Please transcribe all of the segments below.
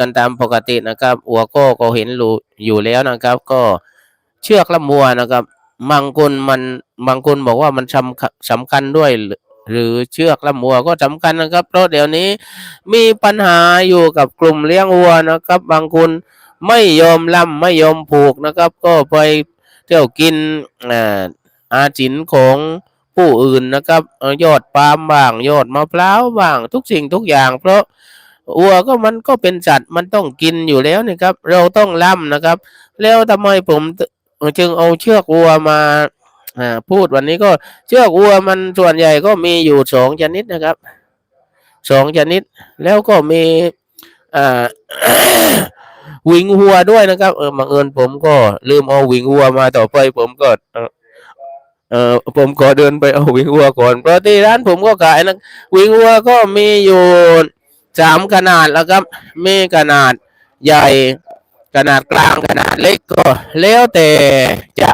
กันตามปกตินะครับอัวโก็ก็เห็นอยู่แล้วนะครับ ก็เชือกละมัวนะครับบางคนมันบางคนบอกว่ามันสำคัญสำคัญด้วยหรือเชือกละมัวก็สำคัญนะครับ เพราะเดี๋ยวนี้มีปัญหาอยู่กับกลุ่มเลี้ยงวัวนะครับ บางคนไม่ยอมล่ำไม่ยอมผูกนะครับ ก็ไปเที่ยวกินอาจินของผู้อื่นนะครับยอดปาล์มบ้างยอดมะพร้าวบ้างทุกสิ่งทุกอย่าง เพราะ วัวก็มันก็เป็นสัตว์มันต้องกินอยู่แล้วนะครับ เราต้องล่ำนะครับ แล้วทำไมผมจึงเอาเชือกวัวมาพูดวันนี้ก็เชือกวัวมันส่วนใหญ่ก็มีอยู่สองชนิดนะครับสองชนิด แล้วก็มีวิงวัวด้วยนะครับเออบังเอิญผมก็ลืมเอาวิงวัวมาต่อไปผมก็เออผมขอเดินไปเอาวิงวัวก่อนเพราะที่ร้านผมก็ขายนะวิงวัวก็มีอยู่ สามขนาดแล้วครับมีขนาดใหญ่ขนาดกลางขนาดเล็กก็แล้วแต่จะ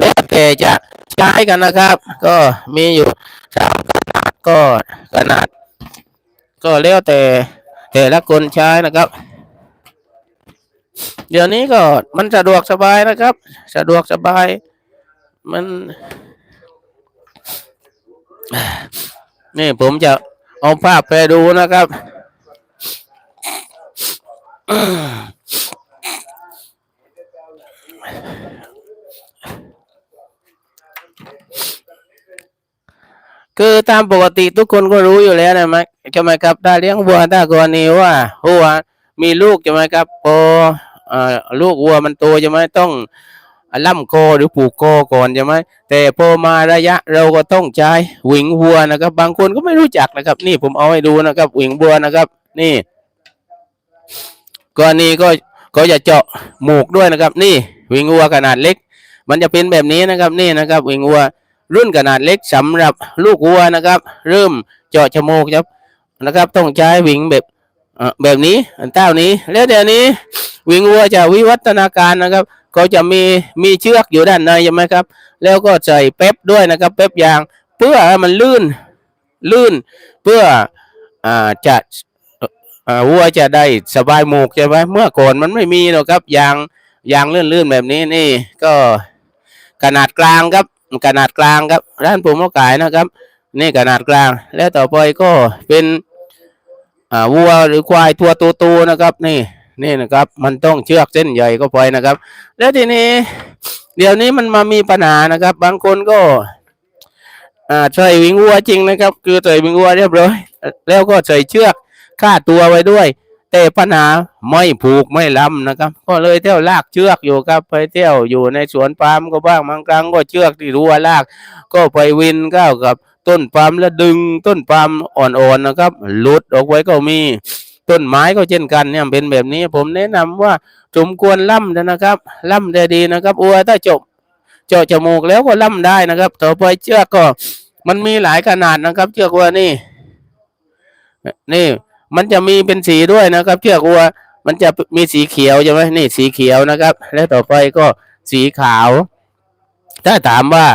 แล้วแต่จะใช้กันนะครับ ก็มีอยู่สามขนาดก็ขนาด ก็แล้วแต่แต่ละคนใช้นะครับ เดี๋ยวนี้ก็มันสะดวกสบายนะครับ สะดวกสบายมันนี่ผมจะ เอาภาพไปดูนะครับ คือตามปกติทุกคนก็รู้อยู่แล้วนะมั้ยใช่ไหมครับถ้าเลี้ยงวัวถ้ากรณีว่าวัวมีลูกใช่ไหมครับพอลูกวัวมันโตใช่ไหมต้อง ล่ำโคหรือผูกโคก่อนใช่ไหมแต่พอมาระยะเราก็ต้องใช้หวิงวัวนะครับ บางคนก็ไม่รู้จักนะครับ นี่ผมเอาให้ดูนะครับหวิงวัวนะครับ นี่กรณีก็ก็จะเจาะหมูกด้วยนะครับ นี่หวิงวัวขนาดเล็ก มันจะเป็นแบบนี้นะครับ นี่นะครับหวิงวัวรุ่นขนาดเล็กสำหรับลูกวัวนะครับ เริ่มเจาะจมูกครับนะครับ ต้องใช้หวิงแบบแบบนี้อันเต้านี้ แล้วเดี๋ยวนี้หวิงวัวจะวิวัฒนาการนะครับ ก็จะมีมีเชือกอยู่ด้านในใช่ไหมครับ แล้วก็ใส่เป๊ปด้วยนะครับ เป๊ปยางเพื่อมันลื่นลื่นเพื่ออ่าจะวัวจะได้สบายหมูกใช่ไหมเมื่อก่อนมันไม่มีหรอกครับยางยางลื่นๆแบบนี้นี่ก็ขนาดกลางครับขนาดกลางครับร้านผมก็ขายนะครับ นี่ขนาดกลาง แล้วต่อไปก็เป็นอ่าวัวหรือควายตัวโตๆนะครับ นี่ นี่นะครับ มันต้องเชือกเส้นใหญ่ก็ไปนะครับ แล้วทีนี้ เดี๋ยวนี้มันมามีปัญหานะครับ บางคนก็ อ่าใส่วิงวัวจริงนะครับ คือใส่วิงวัวเรียบร้อยแล้วก็ใส่เชือกคาดตัวไว้ด้วย แต่ปัญหาไม่ผูกไม่ล้ำนะครับ ก็เลยเที่ยวลากเชือกอยู่ครับ ไปเที่ยวอยู่ในสวนปาล์มก็บ้างบางครั้งก็เชือกที่รั้วลาก ก็ไปวินก้าวกับต้นปาล์มแล้วดึงต้นปาล์มอ่อนๆนะครับหลุดออกไว้ก็มี ต้นไม้ก็เช่นกันเนี่ยเป็นแบบนี้ ผมแนะนำว่าสมควรล่ำนะครับ ล่ำได้ดีนะครับ อัวถ้าจบเจาะจมูกแล้วก็ล่ำได้นะครับ ต่อไปเชือกก็ มันมีหลายขนาดนะครับเชือกวัวนี่ นี่ มันจะมีเป็นสีด้วยนะครับเชือกวัว มันจะมีสีเขียวใช่ไหมนี่สีเขียวนะครับ แล้วต่อไปก็สีขาว ถ้าถามว่า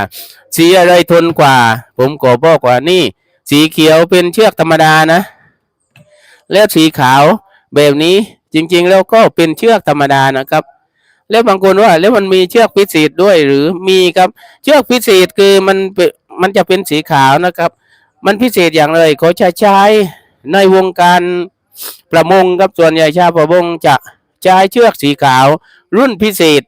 สีอะไรทนกว่า ผมก็บอกว่านี่ สีเขียวเป็นเชือกธรรมดานะ แล้วสีขาวแบบนี้จริงๆ แล้วก็เป็นเชือกธรรมดานะครับ แล้วบางคนว่าแล้วมันมีเชือกพิเศษด้วยหรือมีครับเชือกพิเศษคือมันเป็นมันจะเป็นสีขาวนะครับ มันพิเศษอย่างไรเขาจะใช้ในวงการประมงครับส่วนใหญ่ชาวประมงจะใช้เชือกสีขาว รุ่นพิเศษ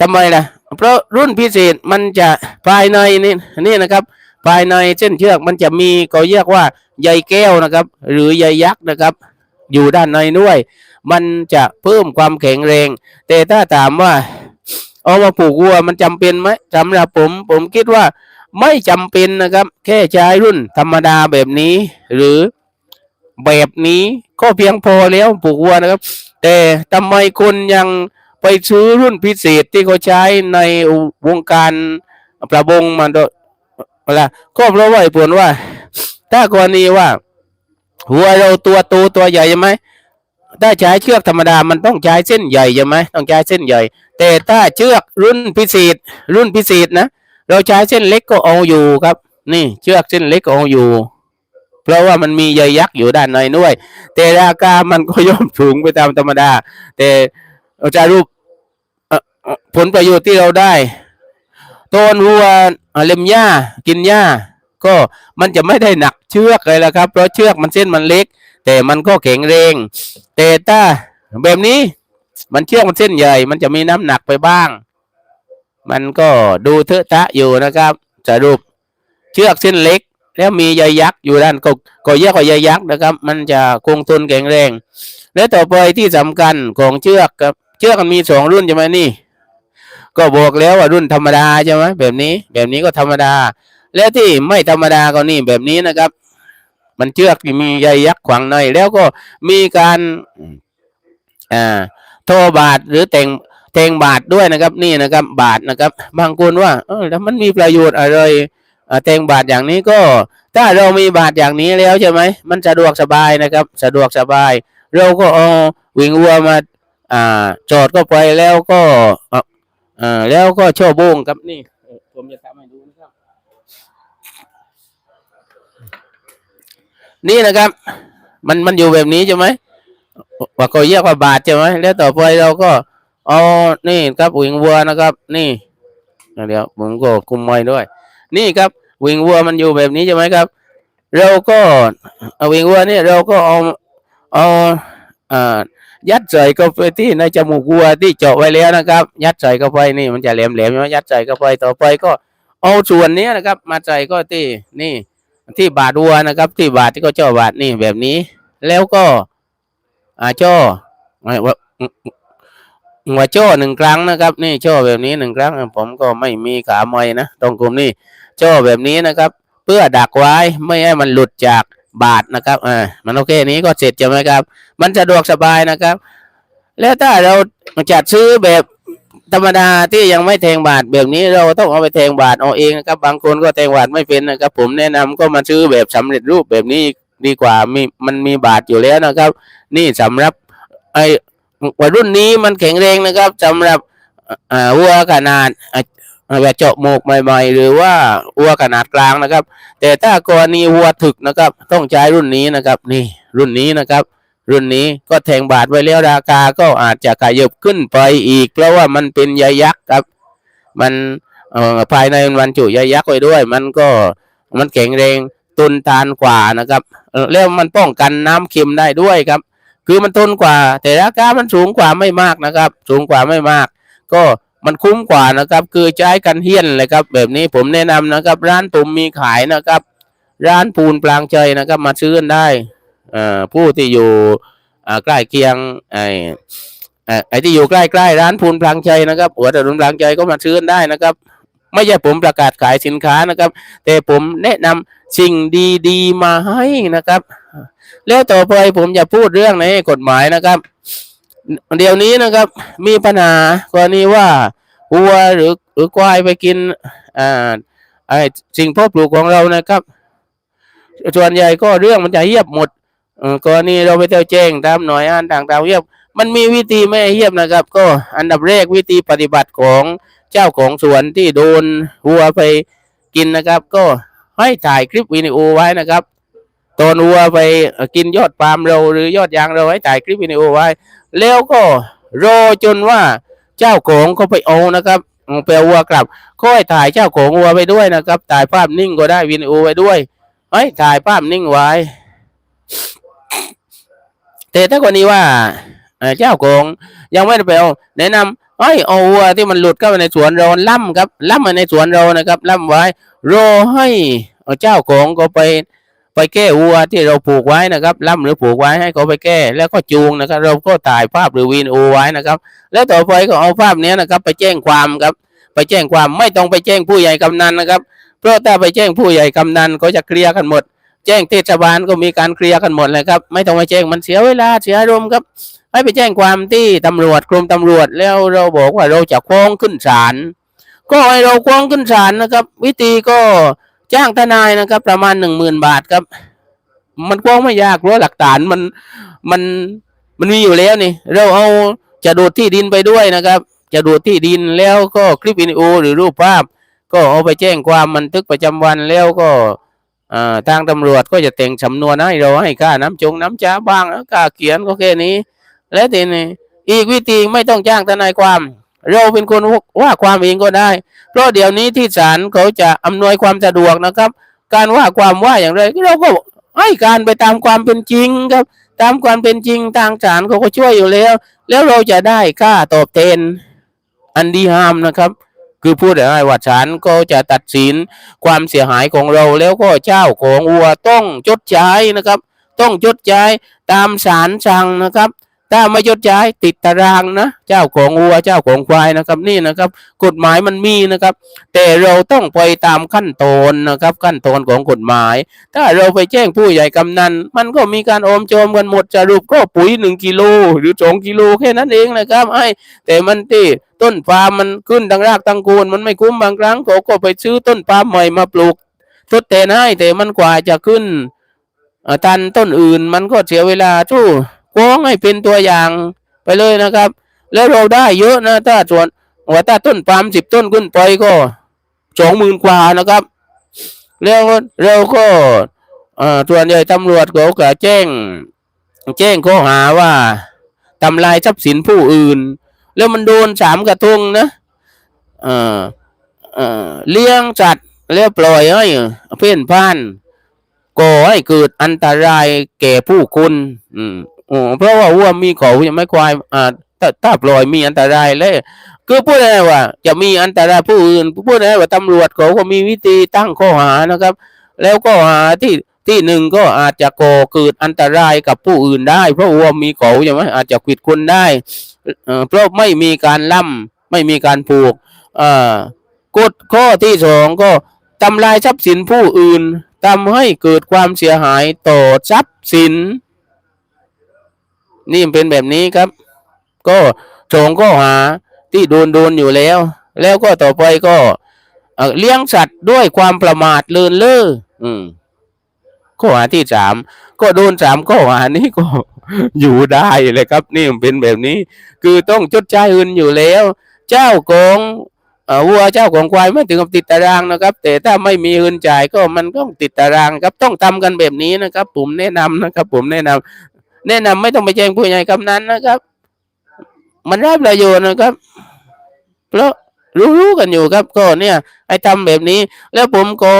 ทำไมล่ะ เพราะรุ่นพิเศษมันจะภายในนี่นี่นะครับ ภายในเส้นเชือกมันจะมีเขาเรียกว่า ใยแก้วนะครับ หรือใยยักษ์นะครับ อยู่ด้านในด้วย มันจะเพิ่มความแข็งแรง แต่ถ้าถามว่าเอามาผูกวัวมันจำเป็นไหมสำหรับผม ผมคิดว่าไม่จำเป็นนะครับ แค่ใช้รุ่นธรรมดาแบบนี้ หรือแบบนี้ก็เพียงพอแล้วผูกวัวนะครับ แต่ทำไมคนยังไปซื้อรุ่นพิเศษที่เขาใช้ในวงการประมงมาโดยเวลาก็เพราะว่าผลว่า ถ้ากรณีว่า หัวเราตัวโตตัวใหญ่ใช่ไหมถ้าใช้เชือกธรรมดามันต้องใช้เส้นใหญ่ใช่ไหมต้องใช้เส้นใหญ่ แต่ถ้าเชือกรุ่นพิเศษรุ่นพิเศษนะเราใช้เส้นเล็กก็เอาอยู่ครับ นี่เชือกเส้นเล็กก็เอาอยู่ เพราะว่ามันมีใยยักษ์อยู่ด้านในด้วย แต่ราคามันก็ย่อมสูงไปตามธรรมดา แต่จะรูปผลประโยชน์ที่เราได้ต้นวัวเอ่อเล็มหญ้ากินหญ้า ก็มันจะไม่ได้หนักเชือกเลยละครับ เพราะเชือกมันเส้นมันเล็ก แต่มันก็แข็งแรงแต่ถ้าแบบนี้มันเชือกมันเส้นใหญ่ มันจะมีน้ำหนักไปบ้าง มันก็ดูเทอะทะอยู่นะครับสรุปเชือกเส้นเล็ก แล้วมีใยยักษ์อยู่ด้านก็ก็แยกกว่าใยยักษ์นะครับ มันจะคงทนแข็งแรง และต่อไปที่สำคัญของเชือกครับเชือกมันมีสองรุ่นใช่ไหมนี่ ก็บอกแล้วว่ารุ่นธรรมดาใช่ไหมแบบนี้ แบบนี้ก็ธรรมดา และที่ไม่ธรรมดาก็นี่แบบนี้นะครับ มันเชือกมีใยยักษ์ขวางในแล้วก็มีการอ่าโทบาทหรือแต่งแทงบาทด้วยนะครับนี่นะครับ บาทนะครับ บางคนว่าเออแล้วมันมีประโยชน์อะไรอ่าแทงบาทอย่างนี้ก็ ถ้าเรามีบาทอย่างนี้แล้วใช่ไหมมันสะดวกสบายนะครับ สะดวกสบาย เราก็เอาวิ่งวัวมาอ่าจอดก็ไปแล้วก็อ่อเอ่อแล้วก็โชว์บงครับนี่ผมจะทำให้ดู นี่นะครับ มันมันอยู่แบบนี้ใช่ไหมว่าก็แยกว่าบาทใช่ไหมแล้วต่อไปเราก็เอานี่ครับวิ่งวัวนะครับ นี่เดี๋ยวผมก็คุมไว้ด้วย นี่ครับวิ่งวัวมันอยู่แบบนี้ใช่ไหมครับ เราก็เอาวิ่งวัวนี่เราก็เอาเอาอ่ายัดใส่เข้าไปที่ในจมูกวัวที่เจาะไว้แล้วนะครับ ยัดใส่เข้าไปนี่มันจะแหลมๆใช่ไหมยัดใส่เข้าไปต่อไปก็เอาส่วนนี้นะครับ มาใส่ก็ที่นี่ ที่บาดวัวนะครับ ที่บาดที่เขาเจาะบาดนี่แบบนี้ แล้วก็อ่าจ่อว่าหัวจ่อหนึ่งครั้งนะครับ นี่จ่อแบบนี้หนึ่งครั้ง ผมก็ไม่มีขาไม้นะตรงกลุ่มนี้จ่อแบบนี้นะครับ เพื่อดักไว้ไม่ให้มันหลุดจากบาดนะครับอ่ามันโอเคนี้ก็เสร็จใช่ไหมครับ มันสะดวกสบายนะครับ แล้วถ้าเราจัดซื้อแบบ ธรรมดาที่ยังไม่แทงบาทแบบนี้เราต้องเอาไปแทงบาทเอาเองนะครับบางคนก็แทงบาทไม่เป็นนะครับ ผมแนะนำก็มาซื้อแบบสำเร็จรูปแบบนี้ดีกว่ามีมันมีบาทอยู่แล้วนะครับ นี่สำหรับไอ้วัยรุ่นนี้มันแข็งแรงนะครับสำหรับอ่าวัวขนาดแบบเจาะหมกใหม่ ๆ หรือว่าวัวขนาดกลางนะครับ แต่ถ้ากรณีวัวถึกนะครับ ต้องใช้รุ่นนี้นะครับ นี่รุ่นนี้นะครับ รุ่นนี้ก็แทงบาทไว้แล้วราคาก็อาจจะขยับขึ้นไปอีก เพราะว่ามันเป็นใยยักษ์ครับ มันภายในมันจุใยยักษ์ไว้ด้วย มันก็มันแข็งแรงตุนทานกว่านะครับแล้วมันป้องกันน้ำเค็มได้ด้วยครับ คือมันทนกว่า แต่ราคามันสูงกว่าไม่มากนะครับ สูงกว่าไม่มาก ก็มันคุ้มกว่านะครับ คือใช้กันเฮี้ยนเลยครับ แบบนี้ผมแนะนำนะครับ ร้านผมมีขายนะครับ ร้านปูนปลางใจนะครับ มาซื้อได้ ผู้ที่อยู่ใกล้เคียงไอ้ไอ้ที่อยู่ใกล้ๆร้านพูนพลางใจนะครับหัวถนนพลางใจก็มาซื้อได้นะครับ ไม่ใช่ผมประกาศขายสินค้านะครับ แต่ผมแนะนำสิ่งดีๆมาให้นะครับ แล้วต่อไปผมจะพูดเรื่องในกฎหมายนะครับ เดี๋ยวนี้นะครับมีปัญหากรณีว่าวัวหรือหรือควายไปกินอ่าไอ้สิ่งพาะปลูกของเรานะครับส่วนใหญ่ก็เรื่องมันจะเยียบหมด กรณีเราไปเที่ยวแจ้งตามหน่วยงานต่างๆเยียบมันมีวิธีไม่เยียบนะครับ ก็อันดับแรกวิธีปฏิบัติของเจ้าของสวนที่โดนวัวไปกินนะครับ ก็ให้ถ่ายคลิปวิดีโอไว้นะครับตอนวัวไปกินยอดปาล์มเราหรือยอดยางเราให้ถ่ายคลิปวิดีโอไว้ แล้วก็รอจนว่าเจ้าของเขาไปเอานะครับเอาไปเอาวัวกลับก็ให้ถ่ายเจ้าของวัวไปด้วยนะครับถ่ายภาพนิ่งก็ได้วิดีโอไว้ด้วยให้ถ่ายภาพนิ่งไว้ แต่ถ้ากรณีว่าเอ่อเจ้าของยังไม่ได้ไปเอาแนะนำให้เอาวัวที่มันหลุดเข้าไปในสวนเราล่ำครับล่ำมาในสวนเรานะครับล่ำไว้รอให้เจ้าของก็ไปไปแก้วัวที่เราผูกไว้นะครับล่ำหรือผูกไว้ให้เขาไปแก้ แล้วก็จูงนะครับ เราก็ถ่ายภาพหรือวีดีโอไว้นะครับ แล้วต่อไปก็เอาภาพนี้นะครับ ไปแจ้งความครับ ไปแจ้งความไม่ต้องไปแจ้งผู้ใหญ่กำนันนะครับ เพราะถ้าไปแจ้งผู้ใหญ่กำนันก็จะเคลียร์กันหมด แจ้งเทศบาลก็มีการเคลียร์กันหมดเลยครับ ไม่ต้องไปแจ้งมันเสียเวลาเสียอารมณ์ครับ ให้ไปแจ้งความที่ตำรวจกรมตำรวจแล้วเราบอกว่าเราจะฟ้องขึ้นศาลก็ให้เราฟ้องขึ้นศาลนะครับ วิธีก็จ้างทนายนะครับ ประมาณหนึ่งหมื่นบาทครับ มันฟ้องไม่ยากเพราะหลักฐานมันมันมันมีอยู่แล้วนี่ เราเอาจะดูดที่ดินไปด้วยนะครับ จะดูดที่ดินแล้วก็คลิปวิดีโอหรือรูปภาพ ก็เอาไปแจ้งความบันทึกประจำวันแล้วก็ ทางตำรวจก็จะแต่งสำนวนให้เราให้ค่าน้ำจงน้ำจ้าบ้างแล้วค่าเขียนก็แค่นี้ และทีนี้อีกวิธีไม่ต้องจ้างทนายความ เราเป็นคนว่าความเองก็ได้ เพราะเดี๋ยวนี้ที่ศาลเขาจะอำนวยความสะดวกนะครับ การว่าความว่าอย่างไรเราก็ให้การไปตามความเป็นจริงครับ ตามความเป็นจริงทางศาลเขาก็ช่วยอยู่แล้ว แล้วเราจะได้ค่าตอบแทนอันดีงามนะครับ คือพูดง่ายว่าศาลก็จะตัดสินความเสียหายของเราแล้วก็เจ้าของวัวต้องชดใช้นะครับ ต้องชดใช้ตามศาลสั่งนะครับ ถ้าไม่ชดใช้ติดตารางนะ เจ้าของวัวเจ้าของควายนะครับนี่นะครับ กฎหมายมันมีนะครับ แต่เราต้องไปตามขั้นตอนนะครับ ขั้นตอนของกฎหมาย ถ้าเราไปแจ้งผู้ใหญ่กำนัน มันก็มีการโอมโจมกันหมดสรุปก็ปุ๋ยหนึ่งกิโลหรือสองกิโลแค่นั้นเองนะครับไอ้แต่มันที่ ต้นปาล์มมันขึ้นทั้งรากทั้งโคนมันไม่คุ้มบางครั้งเขาก็ไปซื้อต้นปาล์มใหม่มาปลูกทดแทนให้แต่มันกว่าจะขึ้นตันต้นอื่นมันก็เสียเวลาทู่โค้งให้เป็นตัวอย่างไปเลยนะครับ แล้วเราได้เยอะนะถ้าส่วนว่าถ้าต้นปาล์มสิบต้นขึ้นไปก็สองหมื่นกว่านะครับ แล้วเราก็เอ่อส่วนใหญ่ตำรวจเขาก็แจ้ง แจ้งข้อหาว่าทำลายทรัพย์สินผู้อื่น แล้วมันโดนสามกระทงนะเออเออเลี้ยงสัตว์แล้วปล่อยให้เพ่นพ่านก่อให้เกิดอันตรายแก่ผู้คนอืมโอ้เพราะว่าวัวมีเขายังไม่ควายอ่าถ้าถ้าปล่อยมีอันตรายเลยคือพูดง่ายๆว่า จะมีอันตรายผู้อื่นพูดง่ายๆว่าตำรวจเขาก็มีวิธีตั้งข้อหานะครับ แล้วก็หาที่ ที่หนึ่งก็อาจจะก่อเกิดอันตรายกับผู้อื่นได้ เพราะวัวมีเขาใช่ไหมอาจจะขิดคนได้เพราะไม่มีการล่ำไม่มีการผูกกฎข้อที่สองก็ทำลายทรัพย์สินผู้อื่นทำให้เกิดความเสียหายต่อทรัพย์สิน นี่เป็นแบบนี้ครับ ก็สองข้อหาที่โดนโดนอยู่แล้ว แล้วก็ต่อไปก็เอ่อเลี้ยงสัตว์ด้วยความประมาทเลินเล่ออืม ข้อหาที่สามก็โดนสามข้อหานี้ก็อยู่ได้เลยครับ นี่มันเป็นแบบนี้ คือต้องชดใช้เงินอยู่แล้ว เจ้าของวัวเจ้าของควายไม่ถึงกับติดตารางนะครับ แต่ถ้าไม่มีเงินจ่ายก็มันก็ติดตารางครับต้องทำกันแบบนี้นะครับ ผมแนะนำนะครับ ผมแนะนำแนะนำไม่ต้องไปแจ้งผู้ใหญ่กำนั้นนะครับ มันได้ประโยชน์นะครับ เพราะรู้ๆกันอยู่ครับก็เนี่ยไอ้ทำแบบนี้ แล้วผมก็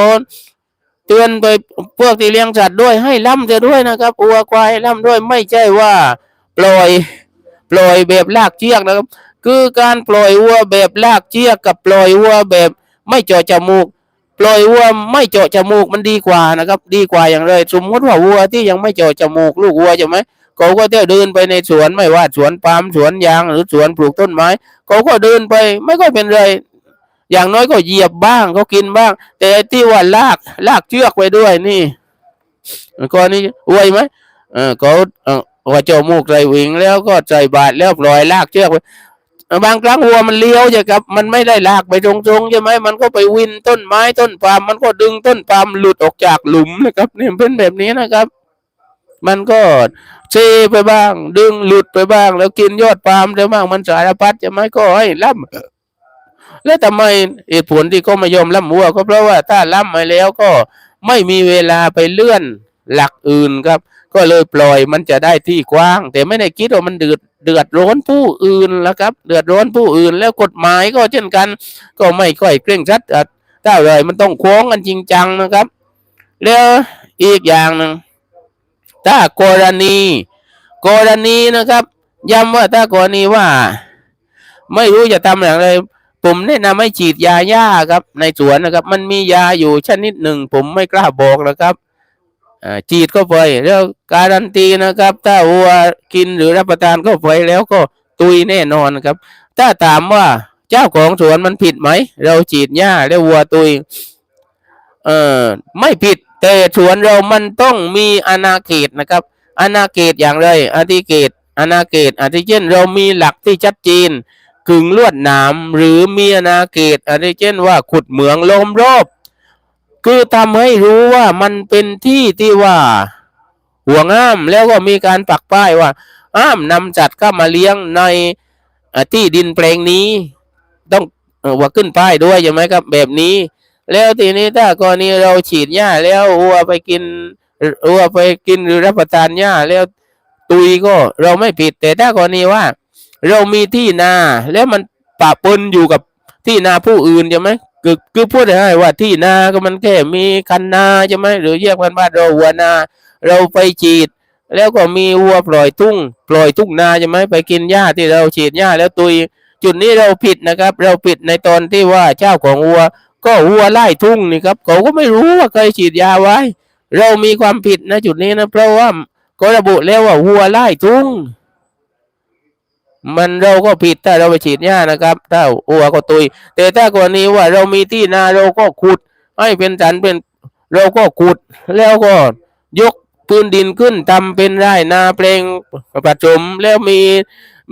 เตือนไปพวกที่เลี้ยงสัตว์ด้วยให้ล่ำเสียด้วยนะครับอัวควายล่ำด้วยไม่ใช่ว่าปล่อยปล่อยแบบลากเชือกนะครับ คือการปล่อยวัวแบบลากเชือกกับปล่อยวัวแบบไม่เจาะจมูก ปล่อยวัวไม่เจาะจมูกมันดีกว่านะครับ ดีกว่าอย่างไรสมมติว่าวัวที่ยังไม่เจาะจมูกลูกวัวใช่ไหมเขาก็เที่ยวเดินไปในสวนไม่ว่าสวนปาล์มสวนยางหรือสวนปลูกต้นไม้เขาก็เดินไปไม่ค่อยเป็นไร อย่างน้อยก็เหยียบบ้างเขากินบ้าง แต่ที่ว่าลากลากเชือกไปด้วยนี่ก็นี่อวยไหมเออเขาเออว่าเจ้ามูกใส่หวิงแล้วก็ใส่บาทแล้วปล่อยลากเชือกไปบางครั้งวัวมันเลี้ยวใช่ครับ มันไม่ได้ลากไปตรงๆใช่ไหมมันก็ไปวินต้นไม้ต้นปาล์มมันก็ดึงต้นปาล์มหลุดออกจากหลุมนะครับนี่เป็นแบบนี้นะครับ มันก็เซไปบ้าง ดึงหลุดไปบ้าง แล้วกินยอดปาล์มได้บ้างมันสารพัดใช่ไหมก็ให้ล่ำ แล้วทำไมเหตุผลที่เขาไม่ยอมล่ำวัว ก็เพราะว่าถ้าล่ำมาแล้วก็ไม่มีเวลาไปเลื่อนหลักอื่นครับ ก็เลยปล่อยมันจะได้ที่กว้าง แต่ไม่ได้คิดว่ามันเดือดเดือดร้อนผู้อื่นแล้วครับ เดือดร้อนผู้อื่นแล้วกฎหมายก็เช่นกัน ก็ไม่ค่อยเคร่งครัดอะถ้าเลยมันต้องโค้งกันจริงจังนะครับ แล้วอีกอย่างหนึ่งถ้ากรณีกรณีนะครับย้ำว่าถ้ากรณีว่า ไม่รู้จะทำอย่างไร ผมแนะนำให้ฉีดยาหญ้าครับ ในสวนนะครับ มันมียาอยู่ชนิดหนึ่ง ผมไม่กล้าบอกนะครับฉีดเข้าไปแล้วการันตีนะครับ ถ้าวัวกินหรือรับประทานเข้าไปแล้วก็ตุยแน่นอนครับ ถ้าถามว่าเจ้าของสวนมันผิดไหม เราฉีดหญ้าแล้ววัวตุย เออไม่ผิดแต่สวนเรามันต้องมีอาณาเขตนะครับอาณาเขตอย่างไรอาทิเขตอาณาเขตอาทิเช่นเรามีหลักที่ชัดเจน ขึงลวดหนามหรือมีอาณาเขตอาทิเช่นว่าขุดเหมืองล้อมรอบ คือทำให้รู้ว่ามันเป็นที่ที่ว่าห่วงห้ามแล้วก็มีการปักป้ายว่าห้ามนำจัดเข้ามาเลี้ยงในที่ดินแปลงนี้ ต้องอว่าขึ้นป้ายด้วยใช่ไหมครับแบบนี้ แล้วทีนี้ถ้ากรณีเราฉีดหญ้าแล้ววัวไปกินวัวไปกินหรือรับประทานหญ้าแล้วตุยก็เราไม่ผิดแต่ถ้ากรณีว่า เรามีที่นาแล้วมันปะปนอยู่กับที่นาผู้อื่นใช่ไหมคือคือพูดง่ายว่าที่นาก็มันแค่มีคันนาใช่ไหมหรือเรียกกันว่าเราวัวนา เราไปฉีด แล้วก็มีวัวปล่อยทุ่งปล่อยทุ่งนาใช่ไหมไปกินหญ้าที่เราฉีดหญ้าแล้วตุย จุดนี้เราผิดนะครับ เราผิดในตอนที่ว่าเจ้าของวัว ก็วัวไล่ทุ่งนี่ครับเขาก็ไม่รู้ว่าเคยฉีดยาไว้ เรามีความผิดนะจุดนี้นะเพราะว่าก็ระบุแล้วว่าวัวไล่ทุ่ง มันเราก็ผิดถ้าเราไปฉีดหญ้านะครับ ถ้าวัวก็ตุย แต่ถ้ากรณีว่าเรามีที่นาเราก็ขุด ให้เป็นสันเป็นเราก็ขุดแล้วก็ยกพื้นดินขึ้นทำเป็นไร่นาเพลงประจมแล้วมี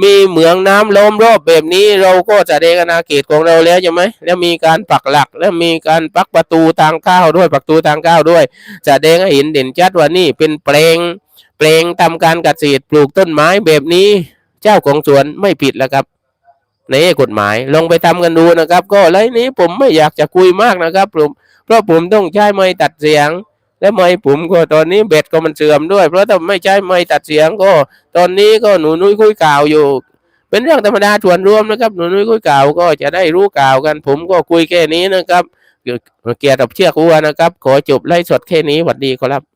มีเหมืองน้ำล้อมรอบแบบนี้เราก็แสดงอาณาเขตของเราแล้วใช่ไหมแล้วมีการปักหลัก แล้วมีการปักประตูทางเข้าด้วยประตูทางเข้าด้วยแสดงให้เห็นเด่นชัดว่านี่เป็นแปลงแปลงทำการเกษตรปลูกต้นไม้แบบนี้ เจ้าของสวนไม่ผิดแล้วครับ ในกฎหมายลองไปทำกันดูนะครับ ก็ไรนี้ผมไม่อยากจะคุยมากนะครับผมเพราะผมต้องใช้ไม้ตัดเสียง และไม้ผมก็ตอนนี้เบ็ดก็มันเสื่อมด้วย เพราะถ้าไม่ใช้ไม้ตัดเสียงก็ ตอนนี้ก็หนูนุ้ยคุยข่าวอยู่ เป็นเรื่องธรรมดาส่วนรวมนะครับหนูนุ้ยคุยข่าวก็จะได้รู้ข่าวกัน ผมก็คุยแค่นี้นะครับเกี่ยวกับเชือกวัวนะครับ ขอจบไล่สดแค่นี้หวัดดีครับ